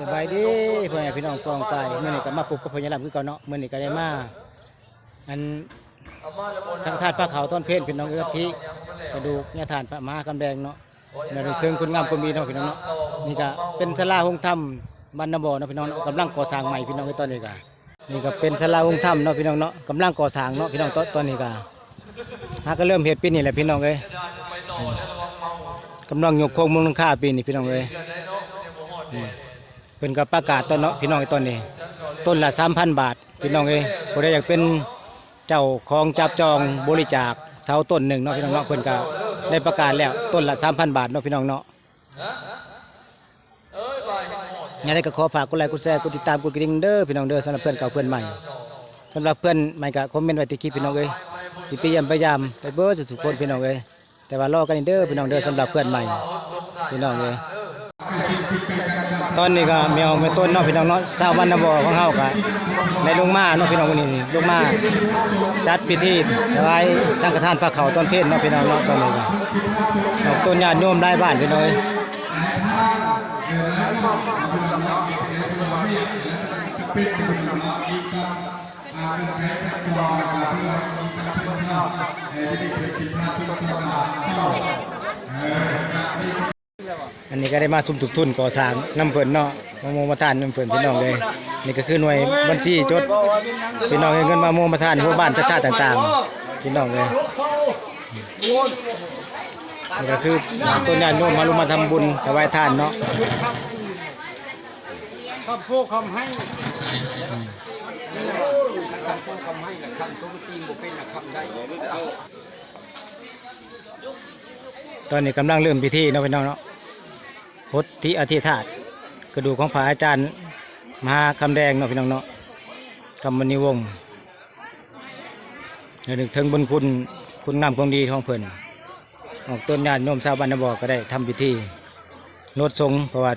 สบายดีพ่อแม่พี่น้องกองไปเมื่อนี้ก็มาปลุกกับพญาลำคือเก่าเนาะเมื่อนี้ก็ได้มาอันสังฆทานพระเขาวต้นเพลพี่น้องเอื้อที่กระดูกญาทานพระมหากำแดงเนาะในเรื่อถึงคุณงามคุณมีเนาะพี่น้องเนาะนี่ก็เป็นศาลาหงธรรมบ้านนาบ่อเนาะพี่น้องเนาะกำลังก่อสร้างใหม่พี่น้องในตอนนี้ก็นี่ก็เป็นศาลาหงธรรมเนาะพี่น้องเนาะกำลังก่อสร้างเนาะพี่น้องตอนตอนนี้ก็หาก็เริ่มเฮ็ดปีนี้แหละพี่น้องเอ้ยกำลังยกโครงเมืองลังค่าปีนี้พี่น้องเอ้ย เป็นกับประกาศตอนเนาะพี่น้องไอ้ตอนนี้ ต้นละสามพันบาท พี่น้องเอ้ยผู้ใดอยากเป็นเจ้าของจับจองบริจาคเสาต้นหนึ่งเนาะพี่น้องเนาะเพิ่นก็ได้ประกาศแล้วต้นละสามพันบาทเนาะพี่น้องเนาะยังไงก็ขอฝากกดไลค์กดแชร์กดติดตามกดกระดิ่งเด้อพี่น้องเด้อสำหรับเพื่อนเก่าเพื่อนใหม่สำหรับเพื่อนใหม่ก็คอมเมนต์ไว้ที่คลิปพี่น้องเอ้ยสิพยายามพยายามไปเบิร์สุดทุกคนพี่น้องเอ้ยแต่ว่ารอกันเด้อพี่น้องเด้อสำหรับเพื่อนใหม่พี่น้องเอ้ย ตอนนี้ก็แมวแม่ต้นเนาะพี่น้องเนาะชาวบ้านนาบอของเฮาก็ในลงมาเนาะพี่น้องวันนี้ลงมาจัดพิธีถวายสังฆทานพระเขาตอนเพลเนาะพี่น้องเนาะตอนนี้ก็ดอกต้นญาติโยมได้บ้านพี่น้องเอันนี้ก็ได้มาซุ่มทุกทุนก่อสร้างน้ำเพิ่นเนาะมาโมมาทานน้ำเพิ่นพี่น้องเลยนี่ก็คือหน่วยบัญชีจดพี่น้องเงินมาโมมาทานหมู่บ้านชาติต่างๆพี่น้องเลยนี่ก็คือต้นญาติโยมมาลุมาทำบุญถวายทานเนาะคำพูดคำให้คำพูดคำให้นะคำทุกทีบ่เป็นนะคำได้ตอนนี้กำลังเริ่มพิธีเนาะพี่น้องเนาะ พดที่อธิษฐานกระดูกของพระอาจารย์มหาคำแดงเนาะพี่น้องเนาะคำมณีวงศ์เดี๋ยวนึกถึงบุญคุณคุณงามความดีของเพิ่นออกต้นญาติโยมชาวบ้านนาบอกก็ได้ทำพิธีรถทรงเพราะว่า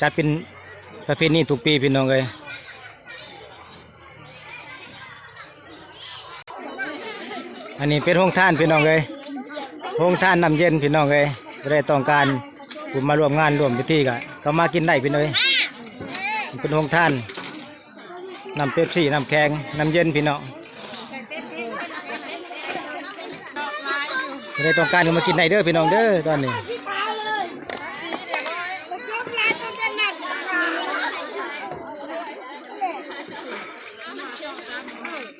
จัดเป็นประเพณีทุกปีพี่น้องเลยอันนี้เป็นห้องท่านพี่น้องเลยโรงท่านน้ำเย็นพี่น้องเอ้ยบ่ได้ต้องการ ผมมาร่วมงานร่วมพิธีก็ก็มากินได้พี่น้องเอ้ยเป็นโรงท่านน้ำเป๊ปซี่น้ำแข็งน้ำเย็นพี่น้องบ่ได้ต้องการก็มากินได้เด้อพี่น้องเด้อตอนนี้ที่พานม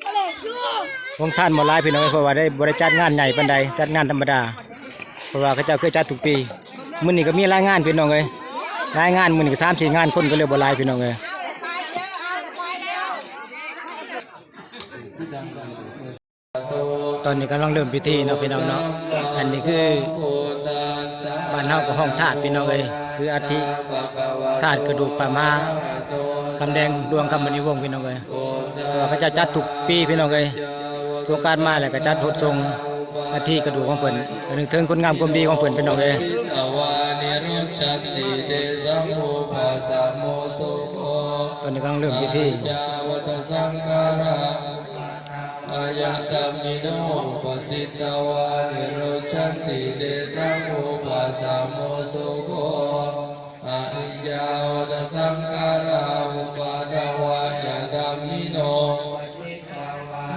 าไรชูโรงทานบ่หลายพี่น้องเพราะว่าได้บริจัดงานใหญ่ปานใดจัดงานธรรมดา เพราะว่าเขาเจ้าเคยจัดทุกปี มื้อนี้ก็มีรายงานพี่น้องเอ้ยรายงานมื้อนี้ก็3 4งานคนก็เลยบ่หลายพี่น้องเอ้ยตอนนี้กำลังเริ่มพิธีเนาะพี่น้องเนาะอันนี้คือบ้านเฮากับห้องธาตุพี่น้องเอ้ยคืออาทิธาตุกระดูกปลามาคำแดงดวงคำมณีวงพี่น้องเอ้ยต่ว่าพระเจ้าจัดทุกปีพี่น้องเอ้ยสงการมาแล้วก็จัดหดทรงอาทิกระดูกของเพิ่นนึกถึงคุณงามความดีของเพิ่นพี่น้องเอ้ย อวานิรุจจติเตสังโฆปัสสะโมโสโภตอนนี้กำลังเริ่มพิธีจาวัตสังการะอายะตัมมิโนปสิตวานิรุจจติเตสังโฆปัสสะโมโสโภอาอิจาวัตสังการะอุปาดาวะยะตัมมิโน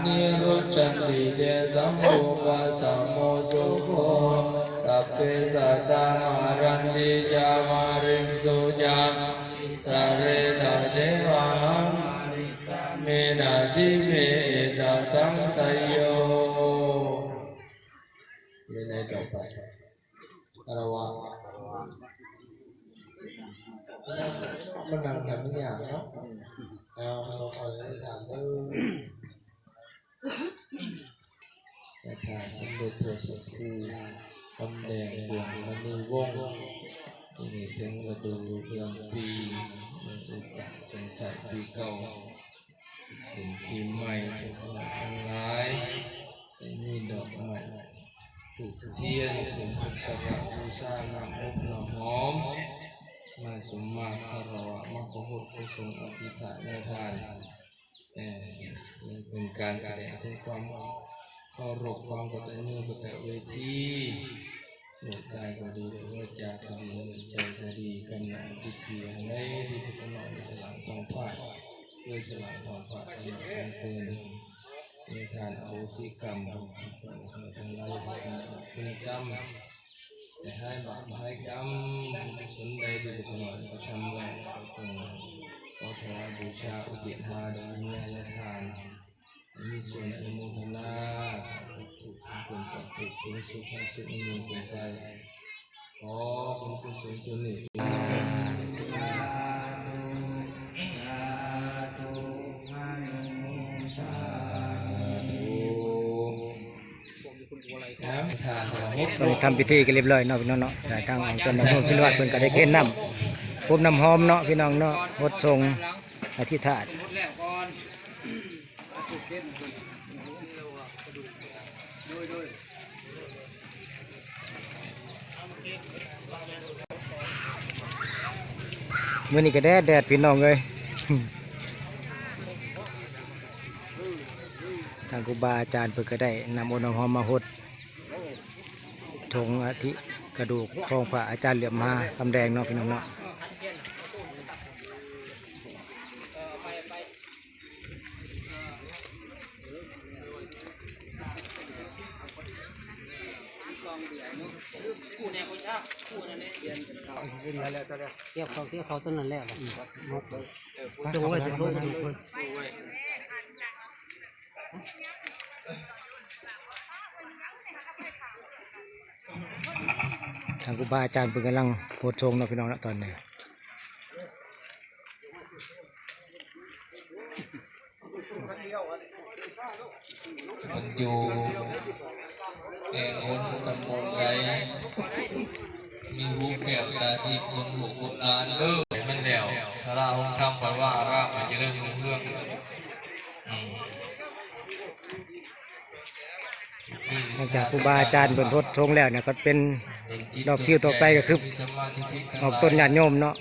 นิรุจจันติเดสัมโภปัสสะโมสุโภ สัพเพสัตตามารันติจามาริงสุจังสะเรนะเดงเมนาทิเมตาสังสยโยเรื่องไหนต่อไปอารวงย่างเนาะเอาเอาเอาเลยถามเออยะถาสมเด็จพระสัพพูกำแดงดวงมณีวงนี่ถึงฤดูเดือนปีในโอกาสงท้ายปีเก่าถึงปีใหม่ทุกคนทั้งหลายได้มีดอกไม้ถูกเทียนเป็นสักการะบูชานำอบนำหอมมาสมมาคารวะมาขอพระทรงอธิษฐานในทานเป็นการแสดงถึงความ เคารพความกตัญญูกตเวทีหนุนกายก็ดีหรือว่าจาก็ดีหนุนใจก็ดีกำลังที่เพียงในที่พุทธนอยสลางกองฝ่ายด้วยสลางกองฝ่ายสลางเตือนในทานโอสิกรรมทั้งหลายเป็นกรรมแต่ให้บาปให้กรรมสนใดที่พุทธนอยก็ทำแล้วก็ต้องขอถวายบูชาอุทิศทานโดยมีอายทาน มีส่วนอนุโมทนาทุกทุกๆคนปฏิเป็นสุขให้สุขมีเป็นไปขอเป็นกุศลจนนี้น้ำทานหัวมุกตอนนี้ทำพิธีกันเรียบร้อยเนาะพี่น้องเนาะแต่ทางองค์เจ้าหน้าที่ศิลวัตเพิ่นก็ได้เกณฑ์น้ำพบน้ำหอมเนาะพี่น้องเนาะหดทรงอธิษฐาน มื่อนี้ก็แดดแดดพี่น้องเลยทางครูบาอาจารย์เพื่อก็ได้นำอน้ำหอมมาหดทงอาทิกระดูกของพระอาจารย์เหลี่ยมมาคำแดงเนาะพี่น้องเนาะ เทียบเขาเทียบเขาต้นนั้นแล้วจงไว้จะโทษทุกคนทางครูบาอาจารย์เพิ่นกำลังโพดทงเนาะพี่น้องเนาะตอนนี้มันอยู่แห่งหนตำบลใด มีหูแก้วตาทิพย์คนหูคนลานเลิกมันแล้วสาราหงธรรมปว่าอารามมันจะเริ่มรุ่งเรื่องอืมหลังจากครูบาอาจารย์เพิ่นโพดทงแล้วเนี่ยก็เป็นดอกคิวต่อไปก็คือออกต้นญาติโยมเนาะ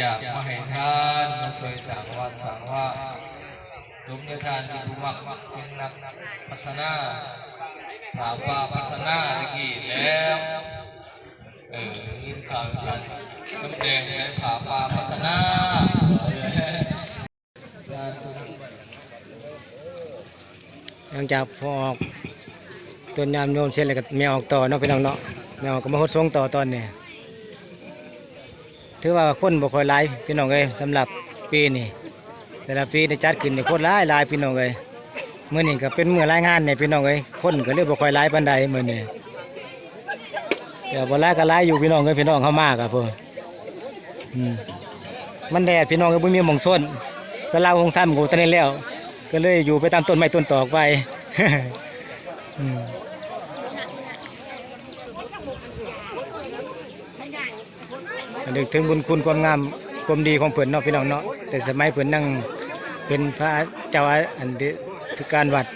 จากมาให้ทานมาช่วยสังวัดสังว่าทุกในทานที่ผู้มักมักเป็นนักพัฒนา ถามว่าพัฒนาตะกี้แล้ว เออยินข่าวฉันกำแดงใช้ผาปลาพัฒนาหลังจากพอออกต้นยามโยมเสร็จแล้วก็แมวออกต่อเนาะพี่น้องเนาะแมวก็มาโพดทรงต่อตอนนี้ถือว่าคนบ่ค่อยหลายพี่น้องเอ้ยสำหรับปีนี้แต่ละปีได้จัดขึ้นนี่คนหลายหลายพี่น้องเอ้ย เมื้อนี้ก็เป็นเมื้อรายงานเนี่ยพี่น้องเอ้ยคนก็เลยบ่ค่อยหลายปานใดเมื้อนี้เดี๋ยวบ่หลายก็หลายอยู่พี่น้องเอ้ยพี่น้องเข้ามาครับผมอืมมันแดดพี่น้องเอ้ยบ่มีหม่องส้นสลาคงทำกูตอนนี้แล้ว ก็เลยอยู่ไปตามต้นไม้ต้นตอกไปอืมนึกถึงบุญคุณความงามความดีของเพิ่นเนาะพี่น้องเนาะแต่สมัยเพิ่นนั่งเป็นพระเจ้าอันเด ทุการวัด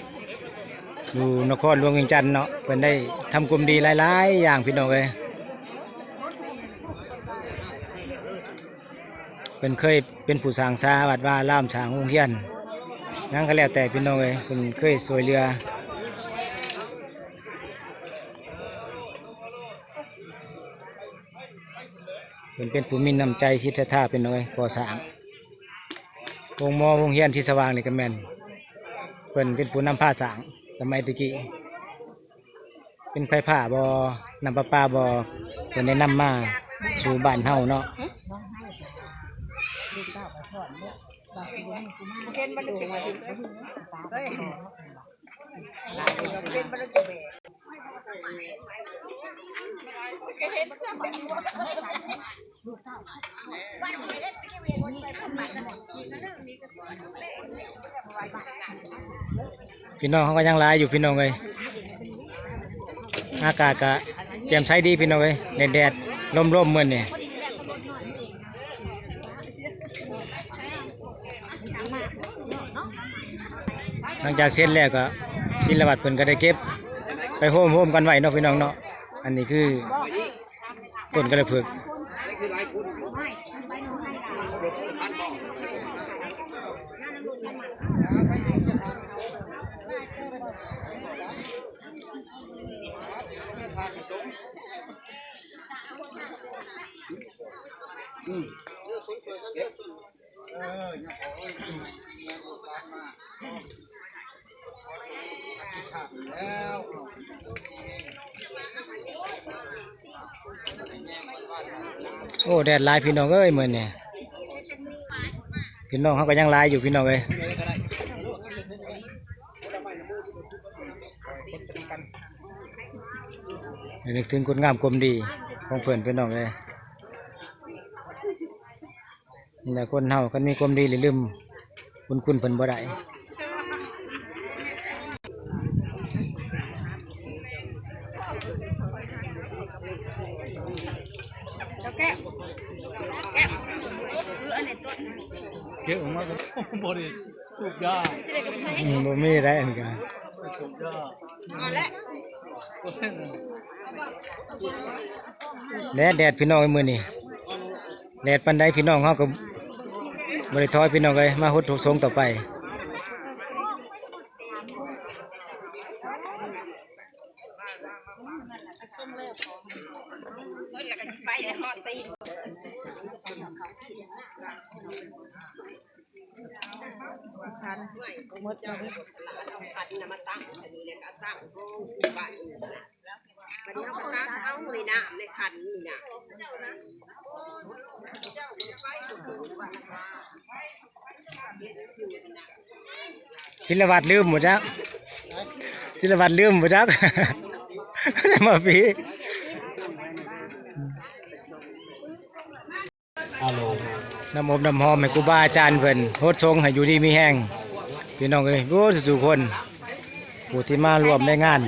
อยู่นครหลวงเวียงจันทน์เนาะเพิ่นได้ทำความดีหลายๆอย่างพี่น้องเลยเพิ่นเคยเป็นผู้สร้างสาวัดว่าล่ามช้างองเฮียนนั่งก็แล้วแต่พี่น้องเอ้ยคุณเคยสวยเรือเป็นเป็นผู้มีน้ำใจชิดท่าเป็นน้อยก่อสร้างวงมอวงเฮียนที่สว่างนี่ก็แม่น เพิ่นเป็นผู้นำผ้าสางสมัยตะกี้เป็นไฟผ้าบอนำประปาบอเพิ่นได้นำมาสู่บ้านเฮาเนาะเพี่น้องเขาก็ยังหลายอยู่พี่น้องเลยอากาศก็แจ่มใสดีพี่น้องเลยแดดแดดลมลมเหมือนเนี่ยหลังจากเสร็จแล้วก็ศิลวัตเพิ่นก็ได้เก็บ ไปโฮมโฮมกันไว้เนาะพี่น้องเนาะอันนี้คือต้นกระเพือก โอ้แดดลายพี่น้องเอ้ยเหมือนี้พี่น้องเขาก็ยังลายอยู่พี่น้องเอ้ย นึกถึงคนงามความดีของเพื่อนพี่น้องเอ้ยนี่แหละคนเฮาคันมีความดีหรือลืมคุณคุณเพิ่นบ่ได้แล้วแก้วแก้วคืออันไหนตัวเก็บออกมาก็บริสูบยาสิได้ กับใครอืมบ่มีได้อันนี้ก็สูบยาเอาละแดดแดดพี่น้องเอ้ยมื้อนี้แดดปานใดพี่น้องเฮาก็บ่ได้ถอยพี่น้องเอ้ยมาฮุดทุกสงต่อไปเฮ้ยแล้วก็ สิไปในฮอดตีนคันหมดแล้วเอาขันน่ะมาตั้งอันนี้เลยก็ตั้งใบวันนี้เราก็ตั้งเอาในน้ำในขันนี่นะศิลวัตรลืมหมดจักศิลวัตรลืมหมดจักมาปี น้ำอบน้ำหอมให้ครูบาอาจารย์เพิ่นโพดทรงให้อยู่ดีมีแห้งพี่น้องเอ้ยโอ้สุคนผู้ที่มารวมในงาน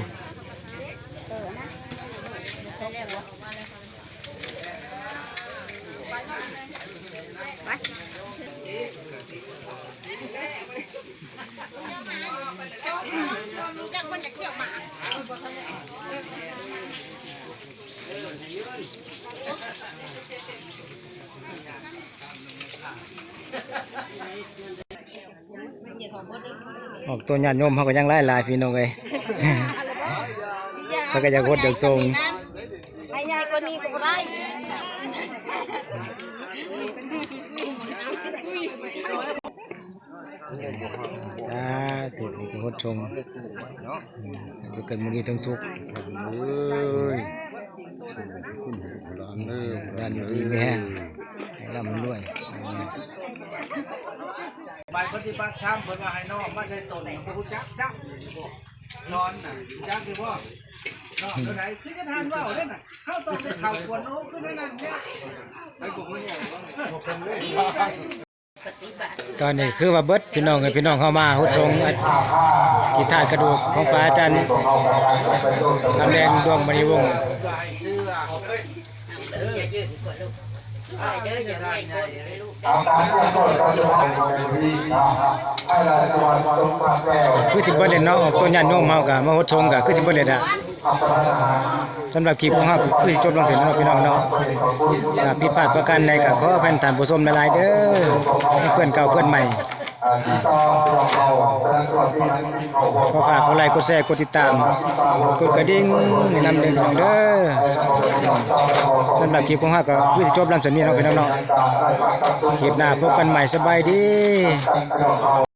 จักมันจะเกี่ยวหมา ออกตัวญาติโยมเขาก็ยังไล่ลายๆพี่น้องเอ้ยเขาก็อยากโคตรเดือดทรงให้ใหญ่กว่านี้ก็บ่ได้จ้าถูกนี่ก็โคตรชงอืมให้เกิดมุนีทั้งสุขเอ้ยคุณหลานเอ้ยด้านอยู่ดีไม่แห้งให้ร่ำรวยอืม ไปปฏิบัติธรรมเพิ่นว่าให้น้องมาใช้ตนบ่รู้จักจักนอนน่ะจักอยู่บ่นอนเท่าไหร่คือจะทานว่าวเล่นน่ะเข้าต้องได้ข่าวควรโน้คือนั่นนั่นเนี่ยไอ้กลุ่มนี้บ่ยตอนนี้คือว่าเบิดพี่น้องกับพี่น้องเข้ามาหุดทรงกีตาร์กระดูกของพระอาจารย์ลำแรงดวงมณีวงศ์ ก็ให้เสื้อเอ้ยอย่ายืดกว่าลูกไปเด้ออย่าไม่กดเลยลูกคือสิบเบิดเลยเนาะออกตัวญาติโยมเฮากับมาหดชงกับคือสิบเบิดเลยอะสำหรับคลิปของเฮาก็คือสิจบลงเสร็จแล้วเนาะพี่น้องเนาะถ้าผิดพลาดประการใดก็ขออภัยท่านผู้ชมหลายๆเด้อเพื่อนเก่าเพื่อนใหม่ ขอฝากกดไลค์กดแชร์กดติดตามกดกระดิ่งแนะนำเด้อพี่น้องเด้อสำหรับคลิปของเฮาก็คือสิจบลำสำเนียงเราไปน้องๆคลิปหน้าพบกันใหม่สบายดี